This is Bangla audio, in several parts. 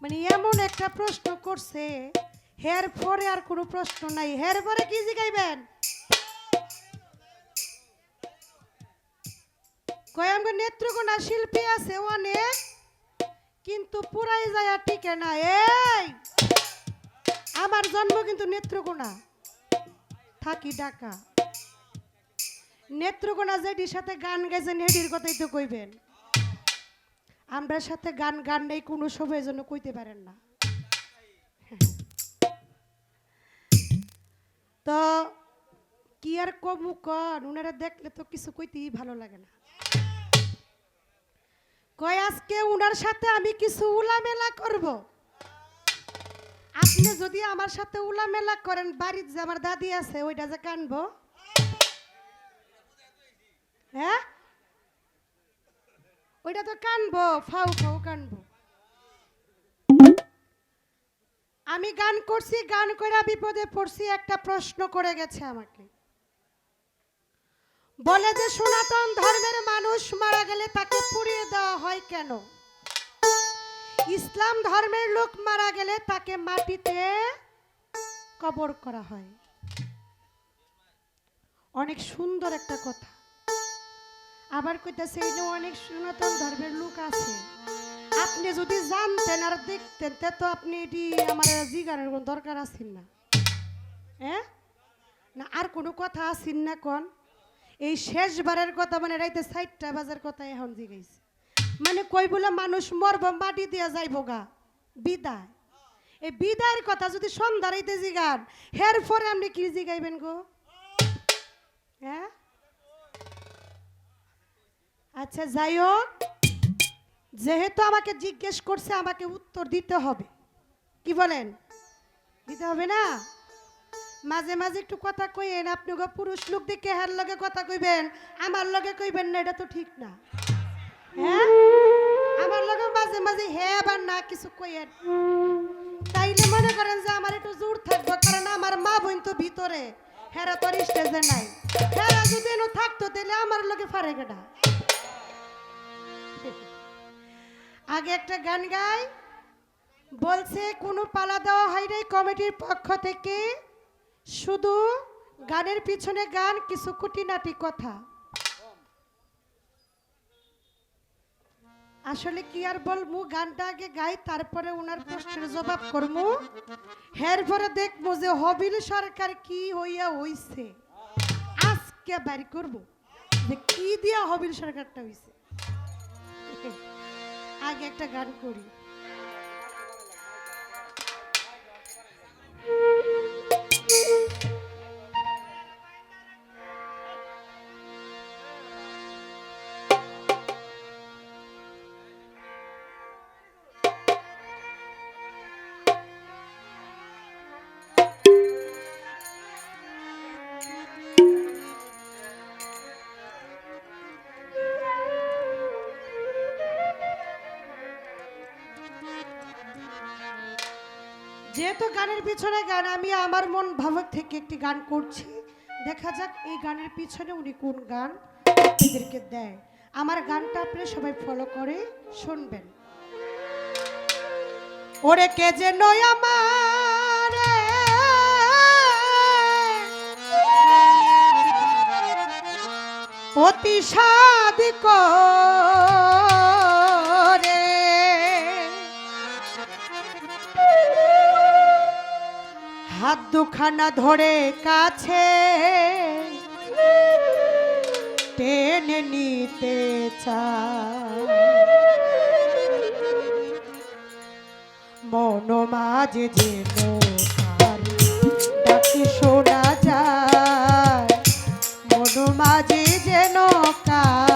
মানে এমন একটা প্রশ্ন করছে হের পরে আর কোনো প্রশ্ন নাই। হের পরে কি জিগাইবেন কয় নেত্রকোনা শিল্পী আছে অনেক, কিন্তু পুরাই যায় টিকে না। এই, আমার জন্ম কিন্তু নেত্রকোনা। থাকি ঢাকা। নেত্রকোনা যেটির সাথে গান গাইছেন হেডির কথাই তো কইবেন। আমরা সাথে গান গান নেই কোনো সময় জন্য কইতে পারেন না। তো কি আর কমু কন? উনারা দেখলে তো কিছু কইতেই ভালো লাগে না। কয়, আজকে উনার সাথে আমি কিছু উলামেলা করব? আপনি যদি আমার সাথে উলামেলা করেন, বাড়ির যে আমার দাদি আছে, ওইটা যে কানবো? হ্যাঁ? ওইটা তো কানবো, ফাউ ফাউ কানবো। আমি গান করছি, গান করে বিপদে পড়ছি, একটা প্রশ্ন করে গেছে আমাকে। বলে যে সনাতন ধর্মের মানুষ মারা গেলে তাকে পুড়িয়ে দেওয়া হয় কেন? ইসলাম ধর্মের লোক মারা গেলে তাকে মাটিতে কবর করা হয়। অনেক সুন্দর একটা কথা। আবার কইতাছে, এই অনেক সনাতন ধর্মের লোক আছে। আপনি যদি জানতেন আর দেখতেন, তে তো আপনি এটি আমার জিগানের কোনো দরকার আছেন না। হ্যাঁ না, আর কোনো কথা আছেন না কোন। এই শেষবারের কথা মানে রাইতে সাইটটা বাজার কথা এখন জিগাইছে। মানে কই বলে, মানুষ মরব, মাটি দিয়া যাইব গা। বিদায়। এই বিদায়ের কথা যদি সন্ধ্যা রাইতে জিগান হের পরে আপনি কি জিগাইবেন গো? হ্যাঁ আচ্ছা যাই হোক যেহেতু আমাকে জিজ্ঞেস করছে, আমাকে উত্তর দিতে হবে। কি বলেন? দিতে হবে না? মাঝে মাঝে একটু কথা কইেন আপনি গো পুরুষ লোক দেখে হার লগে কথা কইবেন, আমার লগে কইবেন না, এটা তো ঠিক না। হ্যাঁ? আমার লগে মাঝে মাঝে হ্যাঁ আবার না কিছু কইেন তাইলে মনে করেন যে আমার একটু জোর থাকবে, কারণ আমার মা বোন তো ভিতরে। হেরা তোর স্টেজে নাই। হেরা যদি থাকতো তাহলে আমার লগে ফারে গেটা আগে একটা গান গাই। বলছে, কোনো পালা দেওয়া হয় নাই কমিটির পক্ষ থেকে। শুধু গানের পিছনে গান, কিছু খুঁটিনাটি কথা। আসলে কি আর বলব, গানটা আগে গাই, তারপরে ওনার প্রশ্নের জবাব করব। হের পরে দেখব যে হবিল সরকার কি হইয়া হইছে। আজকে বাড়ি করব যে কি দিয়া হবিল সরকারটা হইছে। আগে একটা গান করি। যেহেতু গানের পিছনে গান, আমি আমার মন ভাবক থেকে একটি গান করছি। দেখা যাক এই গানের পিছনে উনি কোন গান আপনাদেরকে দেয়। আমার গানটা আপনি সবাই ফলো করে শুনবেন। ওরে কে যে নয় আমার অতি সাদ হাত দুখানা ধরে কাছে। টেনে নিতে মন মাঝে কার ডাকি শোনা যায়। মন মাঝে যেন কার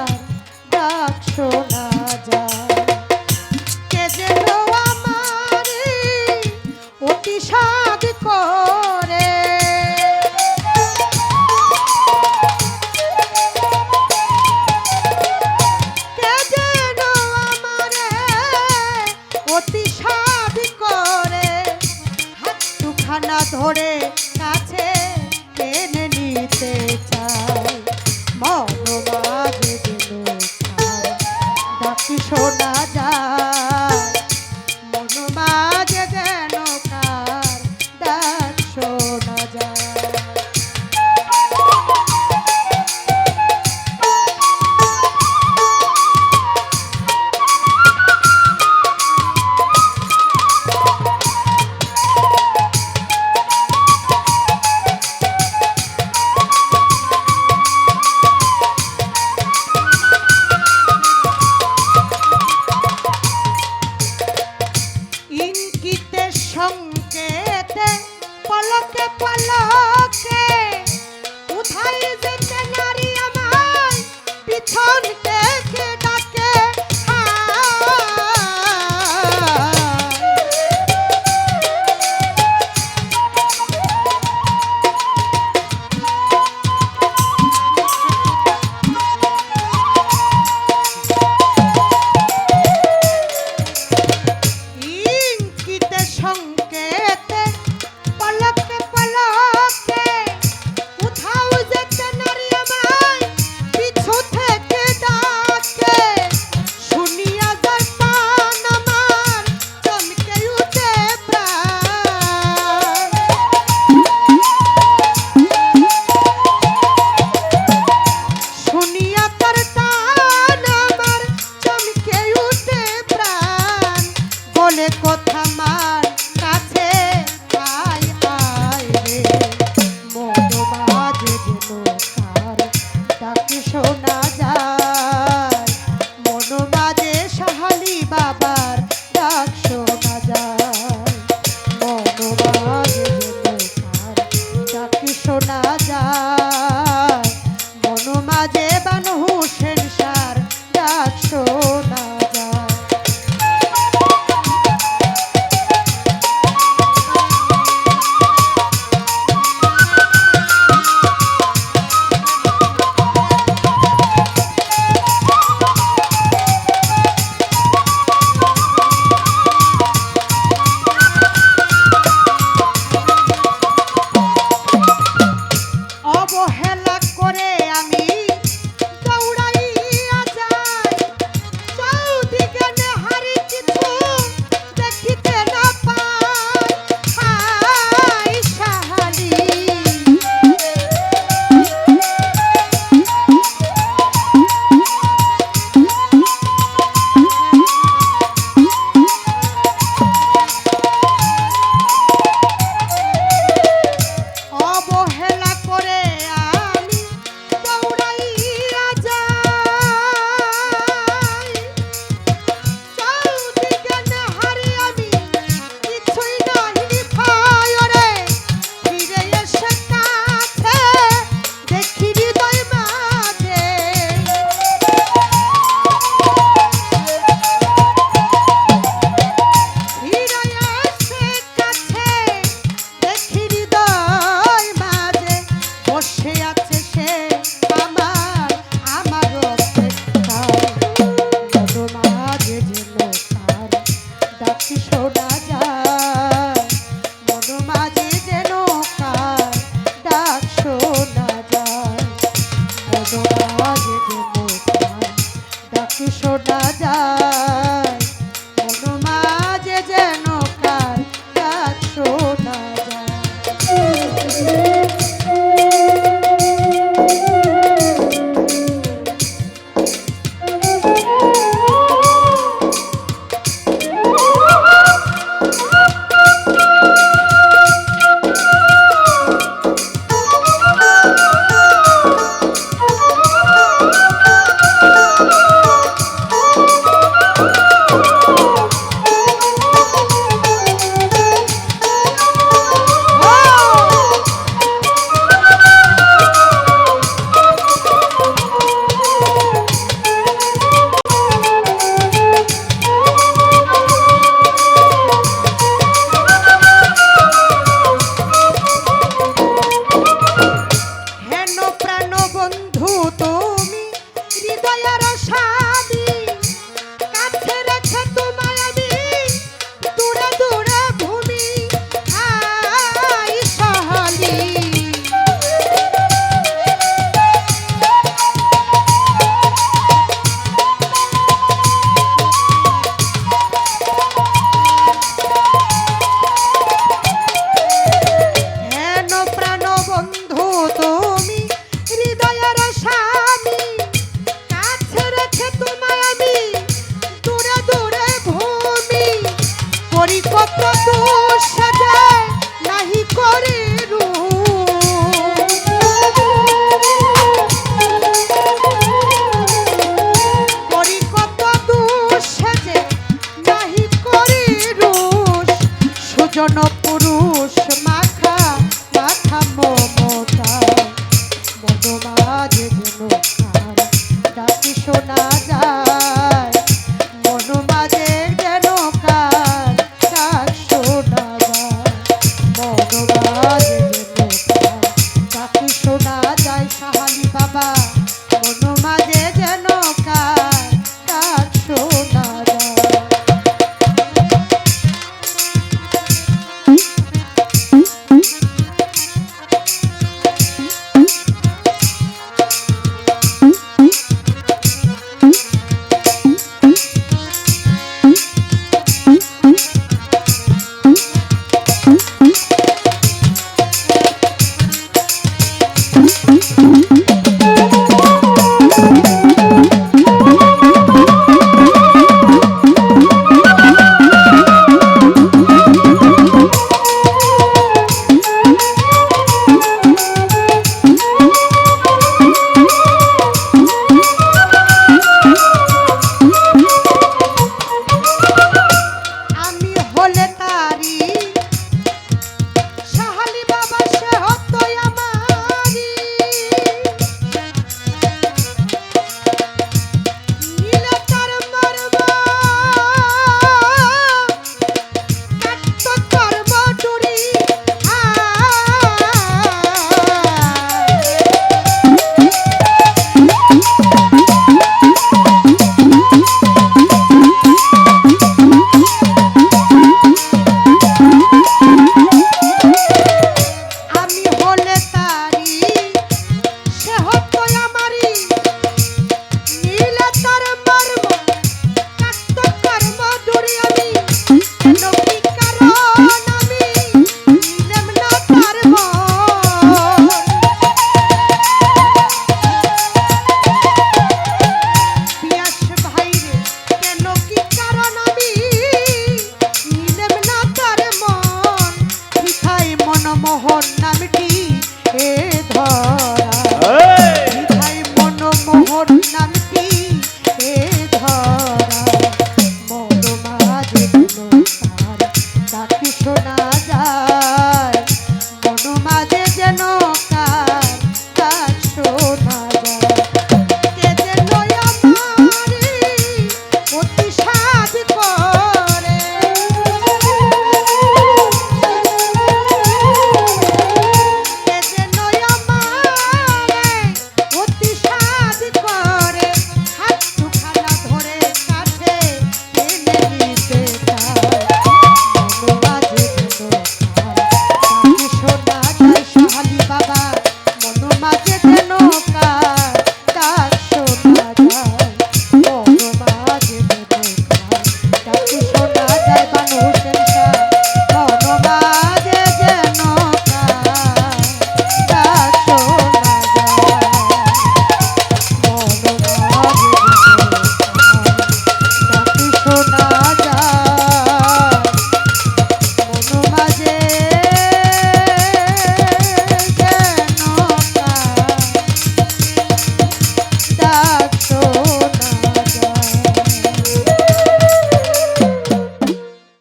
কত